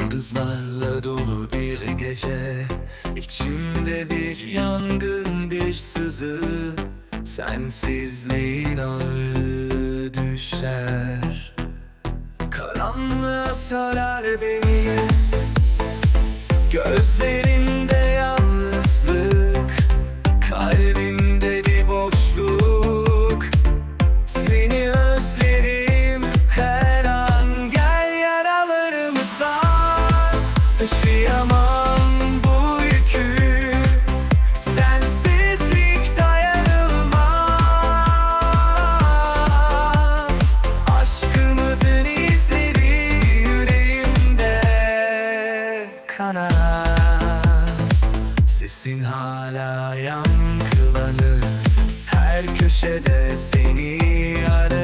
Yıldızlarla dolu bir gece. İçimde bir yangın bir sızı. Sensizliğin ağır düşer. Karanlığa sarar beni. Gözlerimde kanar Sesin hala yankılanır. Her köşede seni ararım